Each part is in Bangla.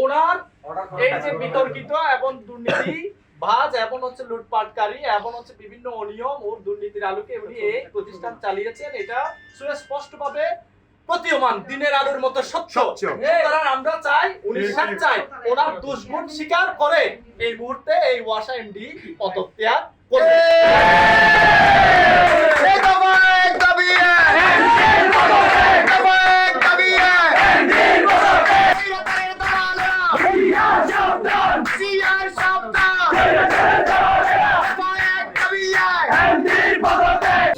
ওনার এই যে বিতর্কিত এবং দুর্নীতি বাজ এবং হচ্ছে লুটপাটকারী এবং হচ্ছে বিভিন্ন অনিয়ম ও দুর্নীতির আলোকে উনি এই প্রতিষ্ঠান চালিয়েছেন। এটা সুস্পষ্টভাবে প্রতীয়মান দিনের আলোর মতো সত্য। সুতরাং আমরা চাই উনি চাই ওনার দুষ্গুণ স্বীকার করে এই মুহূর্তে এই ওয়াসা এমডি পদত্যাগ করবে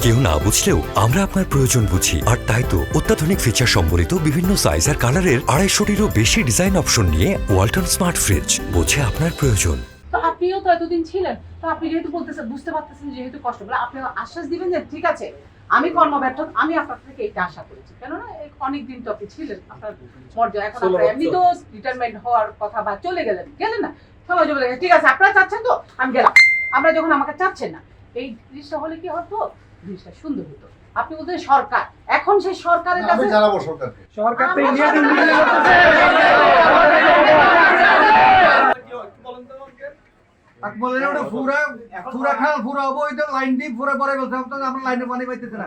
কেউ না বুঝলেও আমরা আপনার প্রয়োজন বুঝি। আর তাই তো অত্যাধুনিক ফিচার সম্বলিত বিভিন্ন সাইজ আর কালারের আড়াইশোটিরও বেশি ডিজাইন অপশন নিয়ে ওয়ালটন স্মার্ট ফ্রিজ বোঝে আপনার প্রয়োজন। তো আপনিও তো এতদিন ছিলেন, তো আপনি যেহেতু বলতেছেন, বুঝতে পারতেছেন যেহেতু কষ্ট, বলে আপনি আশ্বাস দিবেন যে ঠিক আছে আমি কর্মব্যর্থ আমি আপনার থেকে এটা আশা করেছি। কেননা অনেক দিন তো আপনি ছিলেন আপনার মর্যাদা। এখন আপনার এমনি তো রিটায়ারমেন্ট হওয়ার কথা বা চলে গেলেন গেলেন না। সবাই চলে গেছে ঠিক আছে আপনারা চাচ্ছেন তো আমি গেলাম। আমরা যখন আমাকে চাচ্ছেন না এই জিনিসটা হলে কি হতো? জিনিসটা সুন্দর হতো। আপনি বলতেন সরকার। এখন সেই সরকারের কাছে জানাব সরকারকে। সরকার তো ইন্ডিয়া বলেন তো আমাকে। আকমলের ওটা পুরা পুরা খাল পুরা অবৈধ লাইন দিয়ে পুরা পরে বলছে আমরা আমরা লাইনে পানি পাইতেছে না।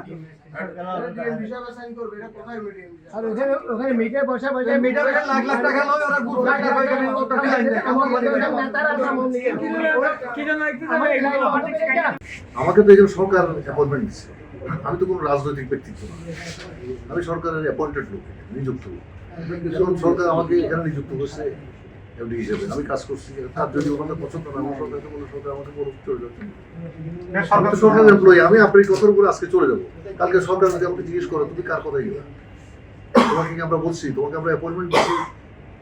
আর ওখানে ওখানে মিটার বসা বসা মিটার লাখ লাখ টাকা লয় ওরা ঘুষ লাখ টাকা ওইখানে ওটা লাইন দেয় আমাকে তো এখানে সরকার অ্যাপয়েন্টমেন্ট দিচ্ছে আমি তো কোনো রাজনৈতিক ব্যক্তিত্ব না। আমি সরকারের অ্যাপয়েন্টেড লোক নিযুক্ত লোক। সরকার আমাকে এখানে নিযুক্ত করছে। এমডি হিসেবে। আমি কাজ করছি তার যদি ওনাদের পছন্দ না আমার সরকার আমাকে চলে যাচ্ছে আমি তো সরকারের এমপ্লয়ি আমি আপনার কথার উপরে আজকে চলে যাব। কালকে সরকার যদি জিজ্ঞেস করে তুমি কার কথাই গেলা তোমাকে কি আমরা বলছি? তোমাকে আমরা অ্যাপয়েন্টমেন্ট দিচ্ছি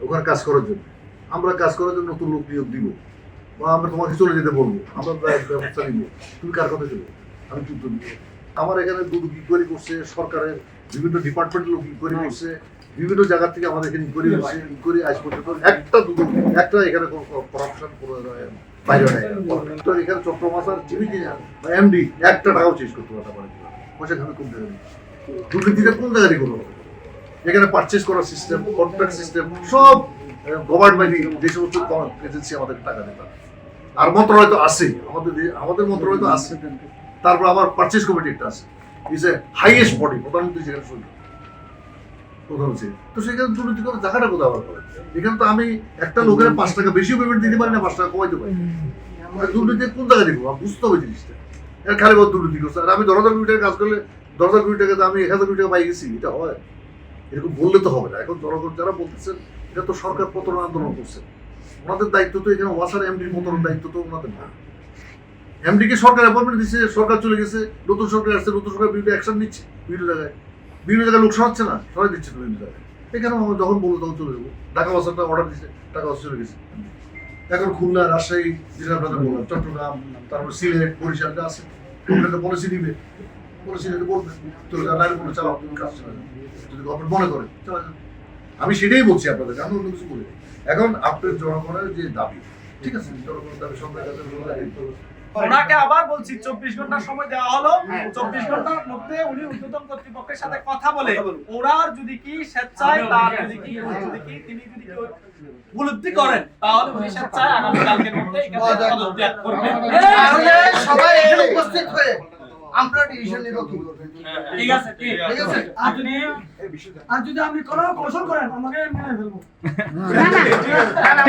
ওখানে কাজ করার জন্য। আমরা কাজ করার জন্য নতুন লোক নিয়োগ দিব। বা আমরা তোমাকে চলে যেতে বলব। আমরা ব্যবস্থা নিব। তুমি কার কথা চলবে আমি দিব আমার এখানে দুটো ইনকোয়ারি করছে সরকারের বিভিন্ন ডিপার্টমেন্টের লোক ইনকোয়ারি করছে বিভিন্ন জায়গা থেকে আমাদের এখানে ইনকোয়ারি হচ্ছে ইনকোয়ারি আজ পর্যন্ত একটা দুটো একটা এখানে কোনো করাপশন কোনো বাইরে তো এখানে চট্টমাসার জিবি বা এমডি একটা টাকাও চেঞ্জ করতে পারতে পারে পয়সা খাবে কোন জায়গায় দুর্নীতিটা কোন জায়গায় করব এখানে পারচেস করার সিস্টেম কন্ট্রাক্ট সিস্টেম সব গভর্নমেন্ট যে সমস্ত এজেন্সি আমাদের টাকা দেয় তারা। আর মন্ত্রণালয় তো আছে আমাদের আমাদের মন্ত্রণালয় তো আছে। তারপর আমার পারচেস কমিটি একটা আছে। ইজ এ হাইয়েস্ট বডি প্রধানমন্ত্রী সেখানে শুনল প্রধান হচ্ছে তো সেখানে দুর্নীতি করে জায়গাটা কোথাও আবার করে? এখানে তো আমি একটা লোকের পাঁচ টাকা বেশিও পেমেন্ট দিতে পারি না, পাঁচ টাকা কমাইতে পারি। দুর্নীতি কোন জায়গায় দেখব? বুঝতে হবে জিনিসটা। এর খালি দুর্নীতি করছে। আর আমি দশ হাজার কোটি টাকা কাজ করলে দশ হাজার কোটি টাকাতে আমি এক হাজার কোটি টাকা পাই গেছি, এটা হয়। এরকম বললে তো হবে না। এখন জনগণ যারা বলতেছেন এটা তো সরকার পতন আন্দোলন করছে। ওনাদের দায়িত্ব তো এখানে ওয়াসার এমডির পতনের দায়িত্ব তো ওনাদের না। এমডি কে সরকার অ্যাপয়েন্টমেন্ট দিচ্ছে সরকার চলে গেছে, নতুন সরকার আসছে, নতুন সরকার বিভিন্ন অ্যাকশন নিচ্ছে বিভিন্ন জায়গায়। বিভিন্ন জায়গায় লোক সরাচ্ছে না, সরাই দিচ্ছে তো বিভিন্ন জায়গায়। এখানে আমরা যখন বলব তখন চলে যাব। ঢাকা বাসারটা অর্ডার দিচ্ছে ঢাকা বাস চলে গেছে। এখন খুলনা, রাজশাহী যেটা আপনাদের বললাম, চট্টগ্রাম, তারপর সিলেট বরিশালটা আছে ওখানে পলিসি দিবে? পলিসি দিতে বলবে। চলে যান লাইন বলে চালাও, তুমি কাজ চালাও। যদি গভর্নমেন্ট মনে করে, চালা আমি সেটাই বলছি আপনাদের আমি অন্য কিছু বলি এখন আপনার জনগণের যে দাবি, ঠিক আছে? জনগণের দাবি, সরকারের কাছে ওনাকে আবার বলছি চব্বিশ ঘণ্টার সময় দেওয়া হলো। চব্বিশ ঘণ্টার মধ্যে উনি ঊর্ধ্বতন কর্তৃপক্ষের সাথে কথা বলে ওনার যদি কি স্বেচ্ছায় তার যদি কি যদি কি তিনি যদি কি উপলব্ধি করেন তাহলে উনি স্বেচ্ছায় আগামীকালকের মধ্যে পদত্যাগ করবেন। তাহলে সবাই এখানে উপস্থিত হয়ে আমরা ডিসিশন নিব কি করবেন। ঠিক আছে ঠিক ঠিক আছে। আপনি আর যদি আপনি কোনো কৌশল করেন আমাকে মেনে ফেলব। না না।